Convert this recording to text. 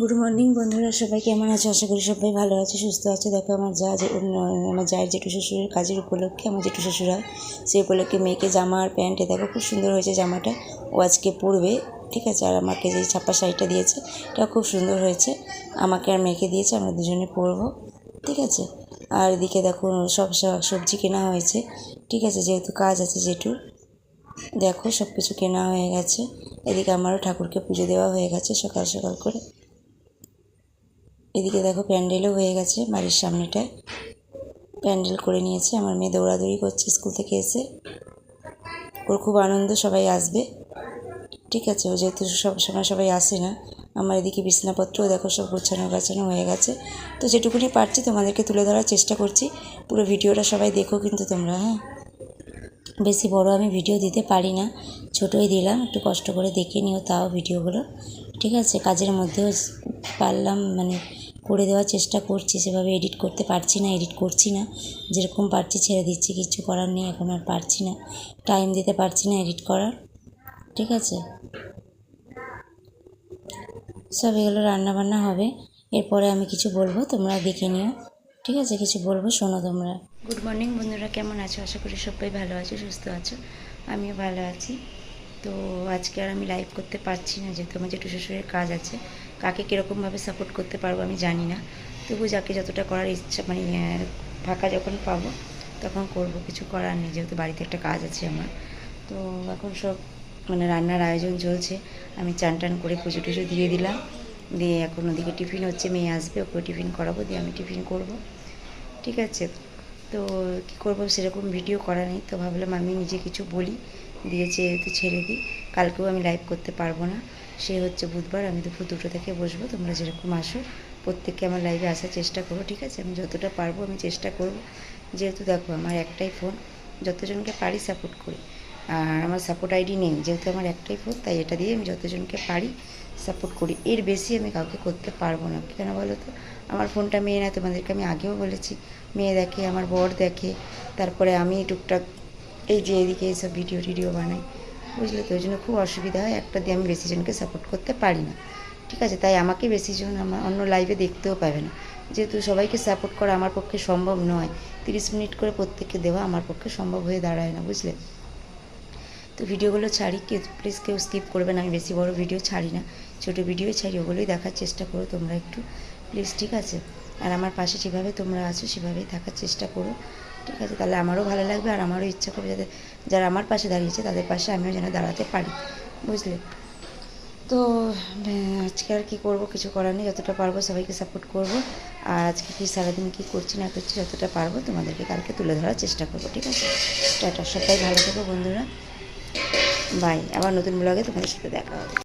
Good morning বন্ধুরা, সবাই কেমন আছে? আশা করি সবাই ভালো আছে, সুস্থ আছে। দেখো, আমার যা যে আমার জায়ের জেঠু শ্বশুরের কাজের উপলক্ষে আমার জেঠু শ্বশুরা সেই উপলক্ষে মেয়েকে জামা আর প্যান্টে দেখো, খুব সুন্দর হয়েছে জামাটা। ও আজকে পরবে, ঠিক আছে? আর আমাকে যে ছাপা শাড়িটা দিয়েছে, এটাও খুব সুন্দর হয়েছে। আমাকে আর মেয়েকে দিয়েছে, আমরা দুজনে পরবো, ঠিক আছে? আর এদিকে দেখো, সব সবজি কেনা হয়েছে, ঠিক আছে? যেহেতু কাজ আছে জেঠুর দেখো সব কিছু কেনা হয়ে গেছে। এদিকে আমারও ঠাকুরকে পুজো দেওয়া হয়ে গেছে সকাল সকাল করে। এদিকে দেখো প্যান্ডেলও হয়ে গেছে বাড়ির সামনেটায় প্যান্ডেল করে নিয়েছে, আমার মেয়ে দৌড়াদৌড়ি করছে স্কুল থেকে এসে। ওর খুব আনন্দ, সবাই আসবে। ঠিক আছে, ও যেহেতু সব সময় সবাই আসে না, আমার এদিকে বিছনাপত্রও দেখো সব গোছানো গাছানো হয়ে গেছে। তো যেটুকুনি পারছি তোমাদেরকে তুলে ধরার চেষ্টা করছি, পুরো ভিডিওটা সবাই দেখো কিন্তু তোমরা হ্যাঁ? বেশি বড় আমি ভিডিও দিতে পারি না, ছোটোই দিলাম, একটু কষ্ট করে দেখে নিও তাও ভিডিওগুলো। ঠিক আছে, কাজের মধ্যেও পারলাম মানে করে দেওয়ার চেষ্টা করছি, সেভাবে এডিট করতে পারছি না এডিট করছি না। যেরকম পারছি ছেড়ে দিচ্ছি, কিছু করার নেই, এখন আর পারছি না। টাইম দিতে পারছি না এডিট করার, ঠিক আছে? সব এগুলো রান্নাবান্না হবে, এরপরে আমি কিছু বলব, তোমরা দেখে নিও। ঠিক আছে? কিছু বলব, শোনো তোমরা। গুড মর্নিং বন্ধুরা, কেমন আছো? আশা করি সবাই ভালো আছো, সুস্থ আছো। আমিও ভালো আছি। তো আজকে আর আমি লাইভ করতে পারছি না, যেহেতু আমার জেঠু শ্বশুরের কাজ আছে। কাকে কীরকমভাবে সাপোর্ট করতে পারব আমি জানি না। তবু যাকে যতটা করার ইচ্ছা মানে ফাঁকা যখন পাবো, তখন করব। কিছু করার নেই, যেহেতু বাড়িতে একটা কাজ আছে আমার। তো এখন সব মানে রান্নার আয়োজন চলছে। আমি চান টান করে পুজো টুজো দিয়ে দিলাম। দিয়ে এখন ওদিকে টিফিন হচ্ছে, মেয়ে আসবে ওকে টিফিন করাবো, দিয়ে আমি টিফিন করব। ঠিক আছে? তো কী করব সেরকম ভিডিও করা নেই। তো ভাবলাম আমি নিজে কিছু বলি। দিয়ে যেহেতু ছেড়ে দিই, কালকেও আমি লাইভ করতে পারব না। সে হচ্ছে বুধবার, আমি দুপুর দুটো থেকে বসবো, তোমরা যেরকম আসো। প্রত্যেককে আমার লাইভে আসার চেষ্টা করো ঠিক আছে? আমি যতটা পারব আমি চেষ্টা করব। যেহেতু দেখো, আমার একটাই ফোন যতজনকে পারি সাপোর্ট করি। আর আমার সাপোর্ট আইডি নেই, যেহেতু আমার একটাই ফোন তাই এটা দিয়ে আমি যতজনকে পারি সাপোর্ট করি। এর বেশি আমি কাউকে করতে পারব না। কেন বলো তো? আমার ফোনটা মেয়ে না, তোমাদেরকে আমি আগেও বলেছি। মেয়ে দেখে, আমার বর দেখে, তারপরে আমি টুকটাক এই যে এদিকে এইসব ভিডিও টিডিও বানাই, বুঝলে তো, ওই জন্য খুব অসুবিধা হয় একটা দিয়ে আমি বেশি জনকে সাপোর্ট করতে পারি না। ঠিক আছে, তাই আমাকে বেশি জন আমার অন্য লাইভে দেখতেও পাবে না। যেহেতু সবাইকে সাপোর্ট করা আমার পক্ষে সম্ভব নয়, তিরিশ মিনিট করে প্রত্যেককে দেওয়া আমার পক্ষে সম্ভব হয়ে দাঁড়ায় না, বুঝলে? তো ভিডিওগুলো ছাড়ি প্লিজ কেউ স্কিপ করবেন আমি বেশি বড় ভিডিও ছাড়ি না, ছোটো ভিডিও ছাড়ি, ওগুলোই দেখার চেষ্টা করো তোমরা একটু। প্লিজ ঠিক আছে? আর আমার পাশে যেভাবে তোমরা আছো, সেভাবেই থাকার চেষ্টা করো। ঠিক আছে, তাহলে আমারও ভালো লাগবে আর আমারও ইচ্ছা করবে যাতে যারা আমার পাশে দাঁড়িয়েছে তাদের পাশে আমিও যেন দাঁড়াতে পারি, বুঝলে? তো আজকে আর কী করব কিছু করার নেই, যতটা পারব সবাইকে সাপোর্ট করব। আর আজকে কি সারাদিন কী করছি না করছি যতটা পারব তোমাদেরকে কালকে তুলে ধরার চেষ্টা করব, ঠিক আছে? টাটা, সবাই ভালো থেকো বন্ধুরা। বাই আবার নতুন ব্লগে তোমাদের সাথে দেখা হবে।